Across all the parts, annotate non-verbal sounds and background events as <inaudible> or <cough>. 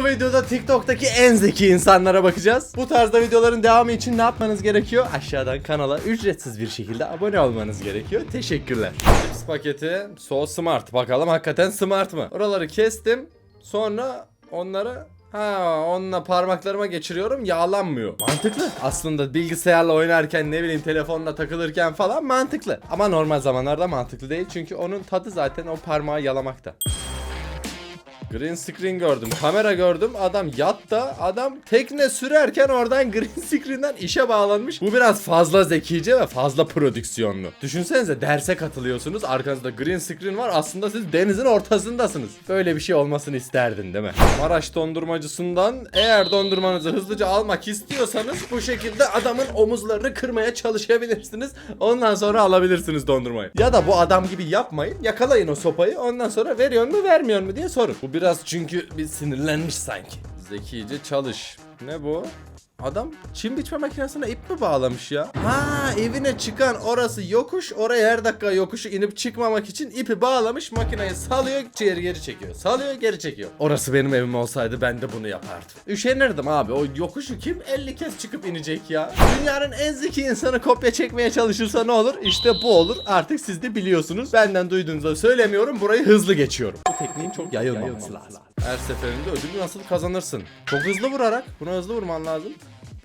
Bu videoda TikTok'taki en zeki insanlara bakacağız. Bu tarzda videoların devamı için ne yapmanız gerekiyor? Aşağıdan kanala ücretsiz bir şekilde abone olmanız gerekiyor. Teşekkürler. Chips paketi So Smart. Bakalım hakikaten smart mı? Oraları kestim. Sonra onları Ha onunla parmaklarıma geçiriyorum yağlanmıyor. Mantıklı. Aslında bilgisayarla oynarken ne bileyim telefonla takılırken falan mantıklı. Ama normal zamanlarda mantıklı değil çünkü onun tadı zaten o parmağı yalamakta. Green screen gördüm, kamera gördüm. Adam yatta, adam tekne sürerken oradan <laughs> green screen'den işe bağlanmış. Bu biraz fazla zekice ve fazla prodüksiyonlu. Düşünsenize derse katılıyorsunuz, arkanızda green screen var. Aslında siz denizin ortasındasınız. Böyle bir şey olmasını isterdin değil mi? Maraş dondurmacısından eğer dondurmanızı hızlıca almak istiyorsanız bu şekilde adamın omuzlarını kırmaya çalışabilirsiniz. Ondan sonra alabilirsiniz dondurmayı. Ya da bu adam gibi yapmayın. Yakalayın o sopayı. Ondan sonra veriyor mu vermiyor mu diye sorun. Bu biraz çünkü bir sinirlenmiş sanki. Zekice çalış. Ne bu? Adam çim biçme makinesine ip mi bağlamış ya? Ha evine çıkan orası yokuş. Oraya her dakika yokuşu inip çıkmamak için ipi bağlamış. Makineyi salıyor geri geri çekiyor. Salıyor geri çekiyor. Orası benim evim olsaydı ben de bunu yapardım. Üşenirdim abi. O yokuşu kim 50 kez çıkıp inecek ya? Dünyanın en zeki insanı kopya çekmeye çalışırsa ne olur? İşte bu olur. Artık siz de biliyorsunuz. Benden duyduğunuzda söylemiyorum. Burayı hızlı geçiyorum. Bu tekniğin çok yayılmaması lazım. Her seferinde ödülü nasıl kazanırsın? Çok hızlı vurarak. Buna hızlı vurman lazım.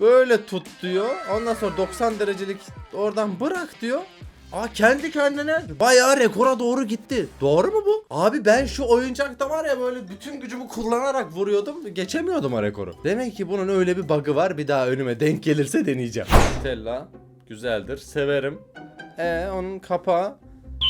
Böyle tut diyor. Ondan sonra 90 derecelik oradan bırak diyor. Aa kendi kendine bayağı rekora doğru gitti. Doğru mu bu? Abi ben şu oyuncakta var ya böyle bütün gücümü kullanarak vuruyordum. Geçemiyordum o rekoru. Demek ki bunun öyle bir bug'ı var. Bir daha önüme denk gelirse deneyeceğim. Stella güzeldir. Severim. E onun kapağı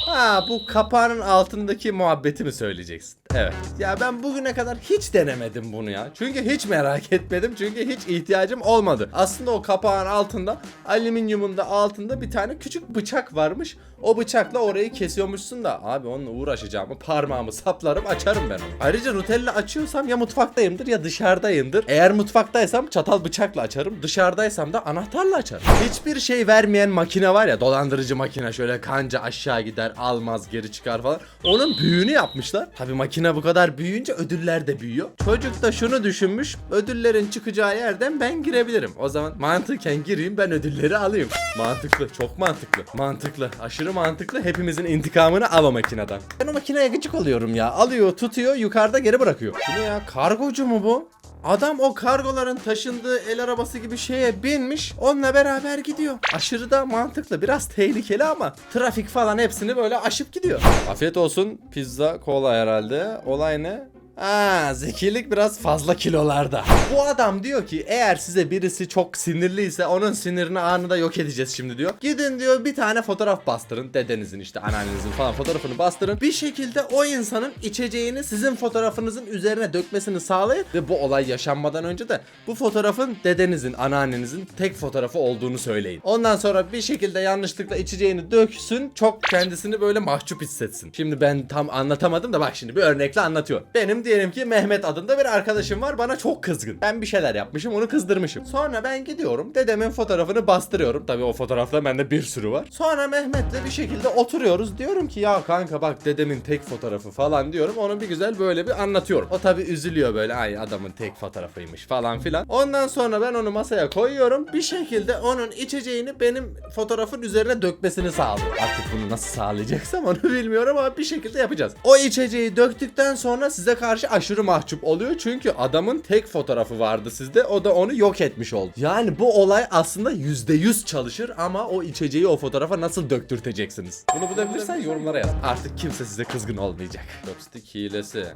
Ha bu kapağın altındaki muhabbeti mi söyleyeceksin? Evet. Ya ben bugüne kadar hiç denemedim bunu ya. Çünkü hiç merak etmedim. Çünkü hiç ihtiyacım olmadı. Aslında o kapağın altında alüminyumun da altında bir tane küçük bıçak varmış. O bıçakla orayı kesiyormuşsun da abi onunla uğraşacağımı parmağımı saplarım açarım ben onu. Ayrıca Nutella açıyorsam ya mutfaktayımdır ya dışarıdayımdır. Eğer mutfaktaysam çatal bıçakla açarım. Dışarıdaysam da anahtarla açarım. Hiçbir şey vermeyen makine var ya dolandırıcı makine şöyle kanca aşağı gider almaz geri çıkar falan. Onun büyüğünü yapmışlar. Tabi makine bu kadar büyüyünce ödüller de büyüyor. Çocuk da şunu düşünmüş. Ödüllerin çıkacağı yerden ben girebilirim. O zaman mantıken gireyim ben ödülleri alayım. Mantıklı. Çok mantıklı. Mantıklı. Aşırı mantıklı. Hepimizin intikamını al o makineden. Ben o makineye gıcık oluyorum ya. Alıyor tutuyor yukarıda geri bırakıyor. Bu ne ya? Kargocu mu bu? Adam o kargoların taşındığı el arabası gibi şeye binmiş onunla beraber gidiyor. Aşırı da mantıklı biraz tehlikeli ama trafik falan hepsini böyle aşıp gidiyor. Afiyet olsun pizza kola herhalde. Olay ne? Aa, zekilik biraz fazla kilolarda. Bu adam diyor ki eğer size birisi çok sinirliyse onun sinirini anında yok edeceğiz şimdi diyor. Gidin diyor bir tane fotoğraf bastırın. Dedenizin işte anneannenizin falan fotoğrafını bastırın. Bir şekilde o insanın içeceğini sizin fotoğrafınızın üzerine dökmesini sağlayın. Ve bu olay yaşanmadan önce de bu fotoğrafın dedenizin, anneannenizin tek fotoğrafı olduğunu söyleyin. Ondan sonra bir şekilde yanlışlıkla içeceğini döksün. Çok kendisini böyle mahcup hissetsin. Şimdi ben tam anlatamadım da bak şimdi bir örnekle anlatıyor. Benim diyelim ki Mehmet adında bir arkadaşım var bana çok kızgın. Ben bir şeyler yapmışım onu kızdırmışım. Sonra ben gidiyorum dedemin fotoğrafını bastırıyorum. Tabii o fotoğrafta bende bir sürü var. Sonra Mehmet'le bir şekilde oturuyoruz. Diyorum ki ya kanka bak dedemin tek fotoğrafı falan diyorum. Onu bir güzel böyle bir anlatıyorum. O tabii üzülüyor böyle ay adamın tek fotoğrafıymış falan filan. Ondan sonra ben onu masaya koyuyorum. Bir şekilde onun içeceğini benim fotoğrafın üzerine dökmesini sağlıyorum. Artık bunu nasıl sağlayacaksam onu <laughs> bilmiyorum ama bir şekilde yapacağız. O içeceği döktükten sonra size karşı aşırı mahcup oluyor. Çünkü adamın tek fotoğrafı vardı sizde. O da onu yok etmiş oldu. Yani bu olay aslında %100 çalışır ama o içeceği o fotoğrafa nasıl döktürteceksiniz? Bunu bulabilirsen yorumlara yaz. Artık kimse size kızgın olmayacak. Chopstick hilesi.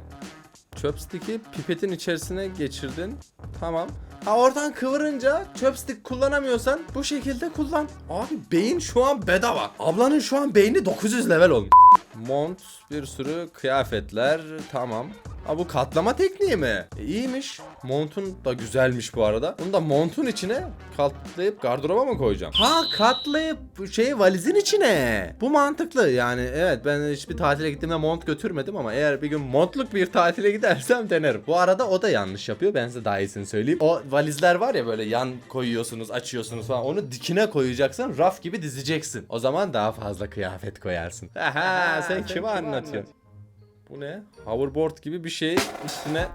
Chopstick'i pipetin içerisine geçirdin. Tamam. Ha oradan kıvırınca chopstick kullanamıyorsan bu şekilde kullan. Abi beyin şu an bedava. Ablanın şu an beyni 900 level olmuş. Mont, bir sürü kıyafetler. Tamam. Ha bu katlama tekniği mi? E, iyiymiş. Montun da güzelmiş bu arada. Bunu da montun içine katlayıp gardıroba mı koyacağım? Ha katlayıp şey valizin içine. Bu mantıklı yani evet ben hiçbir tatile gittiğimde mont götürmedim ama eğer bir gün montluk bir tatile gidersem denerim. Bu arada o da yanlış yapıyor ben size daha iyisini söyleyeyim. O valizler var ya böyle yan koyuyorsunuz açıyorsunuz falan onu dikine koyacaksın raf gibi dizeceksin. O zaman daha fazla kıyafet koyarsın. Aha sen kime anlatıyorsun? Bu ne? Hoverboard gibi bir şey üstüne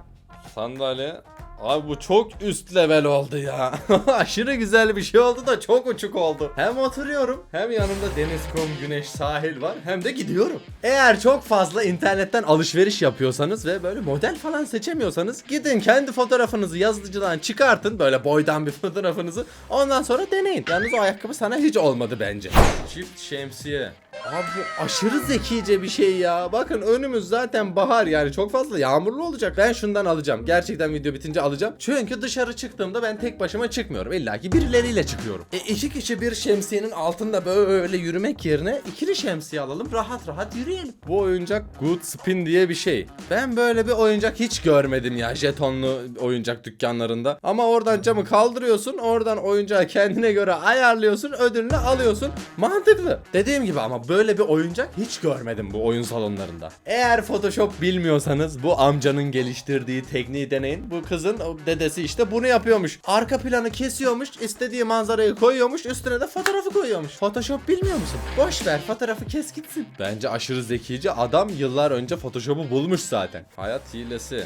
Sandalye. Abi bu çok üst level oldu ya. <laughs> Aşırı güzel bir şey oldu da çok uçuk oldu. Hem oturuyorum hem yanımda deniz, kum, güneş, sahil var hem de gidiyorum. Eğer çok fazla internetten alışveriş yapıyorsanız ve böyle model falan seçemiyorsanız gidin kendi fotoğrafınızı yazıcıdan çıkartın böyle boydan bir <laughs> fotoğrafınızı ondan sonra deneyin. Yalnız o ayakkabı sana hiç olmadı bence. Çift şemsiye. Abi bu aşırı zekice bir şey ya. Bakın önümüz zaten bahar yani çok fazla yağmurlu olacak. Ben şundan alacağım. Gerçekten video bitince alacağım. Çünkü dışarı çıktığımda ben tek başıma çıkmıyorum. İlla ki birileriyle çıkıyorum. E iki kişi bir şemsiyenin altında böyle yürümek yerine ikili şemsiye alalım. Rahat rahat yürüyelim. Bu oyuncak Good Spin diye bir şey. Ben böyle bir oyuncak hiç görmedim ya jetonlu oyuncak dükkanlarında. Ama oradan camı kaldırıyorsun. Oradan oyuncağı kendine göre ayarlıyorsun. Ödülünü alıyorsun. Mantıklı. Dediğim gibi ama böyle bir oyuncak hiç görmedim bu oyun salonlarında. Eğer Photoshop bilmiyorsanız bu amcanın geliştirdiği tekniği deneyin. Bu kızın o dedesi işte bunu yapıyormuş. Arka planı kesiyormuş, istediği manzarayı koyuyormuş, üstüne de fotoğrafı koyuyormuş. Photoshop bilmiyor musun? Boş ver, fotoğrafı kes gitsin. Bence aşırı zekice adam yıllar önce Photoshop'u bulmuş zaten. Hayat hilesi.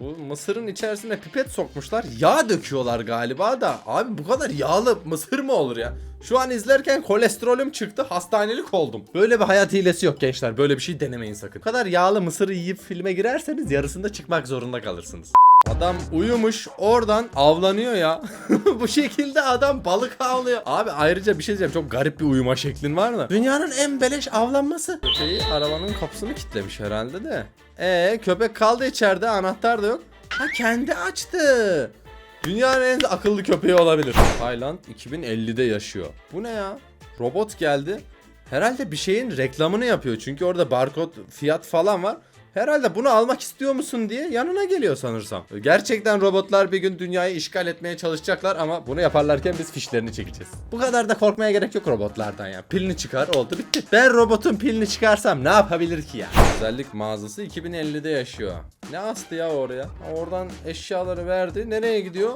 Bu mısırın içerisine pipet sokmuşlar. Yağ döküyorlar galiba da. Abi bu kadar yağlı mısır mı olur ya? Şu an izlerken kolesterolüm çıktı. Hastanelik oldum. Böyle bir hayat hilesi yok gençler. Böyle bir şey denemeyin sakın. Bu kadar yağlı mısırı yiyip filme girerseniz yarısında çıkmak zorunda kalırsınız. Adam uyumuş oradan avlanıyor ya. <laughs> Bu şekilde adam balık avlıyor. Abi ayrıca bir şey diyeceğim çok garip bir uyuma şeklin var mı? Dünyanın en beleş avlanması. Köpeği arabanın kapısını kilitlemiş herhalde de. Ee köpek kaldı içeride anahtar da yok. Ha kendi açtı. Dünyanın en akıllı köpeği olabilir. Tayland 2050'de yaşıyor. Bu ne ya? Robot geldi. Herhalde bir şeyin reklamını yapıyor. Çünkü orada barkod fiyat falan var. Herhalde bunu almak istiyor musun diye yanına geliyor sanırsam. Gerçekten robotlar bir gün dünyayı işgal etmeye çalışacaklar ama bunu yaparlarken biz fişlerini çekeceğiz. Bu kadar da korkmaya gerek yok robotlardan ya. Pilini çıkar oldu bitti. Ben robotun pilini çıkarsam ne yapabilir ki ya? Özellik mağazası 2050'de yaşıyor. Ne astı ya oraya? Oradan eşyaları verdi. Nereye gidiyor?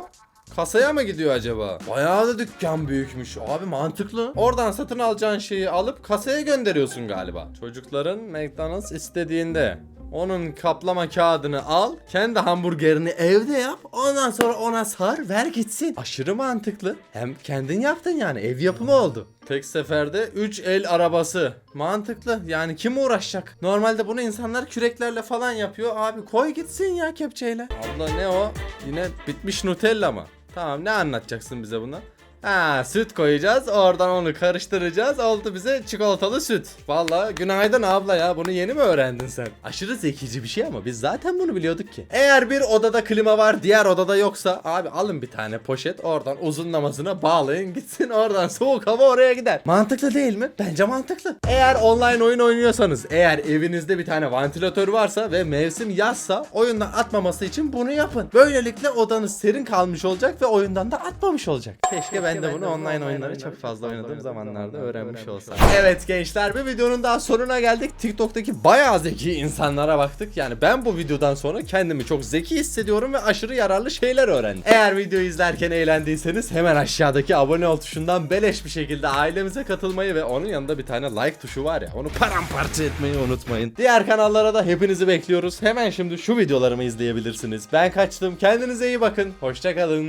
Kasaya mı gidiyor acaba? Bayağı da dükkan büyükmüş. Abi mantıklı. Oradan satın alacağın şeyi alıp kasaya gönderiyorsun galiba. Çocukların McDonald's istediğinde onun kaplama kağıdını al, kendi hamburgerini evde yap, ondan sonra ona sar, ver gitsin. Aşırı mantıklı. Hem kendin yaptın yani, ev yapımı oldu. Tek seferde 3 el arabası. Mantıklı. Yani kim uğraşacak? Normalde bunu insanlar küreklerle falan yapıyor. Abi koy gitsin ya kepçeyle. Abla ne o? Yine bitmiş Nutella mı? Tamam ne anlatacaksın bize bunu? Ha süt koyacağız oradan onu karıştıracağız oldu bize çikolatalı süt. Valla günaydın abla ya bunu yeni mi öğrendin sen? Aşırı zekici bir şey ama biz zaten bunu biliyorduk ki. Eğer bir odada klima var diğer odada yoksa abi alın bir tane poşet oradan uzunlamasına bağlayın gitsin oradan soğuk hava oraya gider. Mantıklı değil mi? Bence mantıklı. Eğer online oyun oynuyorsanız eğer evinizde bir tane vantilatör varsa ve mevsim yazsa oyundan atmaması için bunu yapın. Böylelikle odanız serin kalmış olacak ve oyundan da atmamış olacak. Keşke ben de bunu online oyunları çok fazla oynadığım zamanlarda öğrenmiş olsam. Evet gençler bir videonun daha sonuna geldik. TikTok'taki bayağı zeki insanlara baktık. Yani ben bu videodan sonra kendimi çok zeki hissediyorum ve aşırı yararlı şeyler öğrendim. Eğer videoyu izlerken eğlendiyseniz hemen aşağıdaki abone ol tuşundan beleş bir şekilde ailemize katılmayı ve onun yanında bir tane like tuşu var ya onu paramparça etmeyi unutmayın. Diğer kanallara da hepinizi bekliyoruz. Hemen şimdi şu videolarımı izleyebilirsiniz. Ben kaçtım. Kendinize iyi bakın. Hoşçakalın.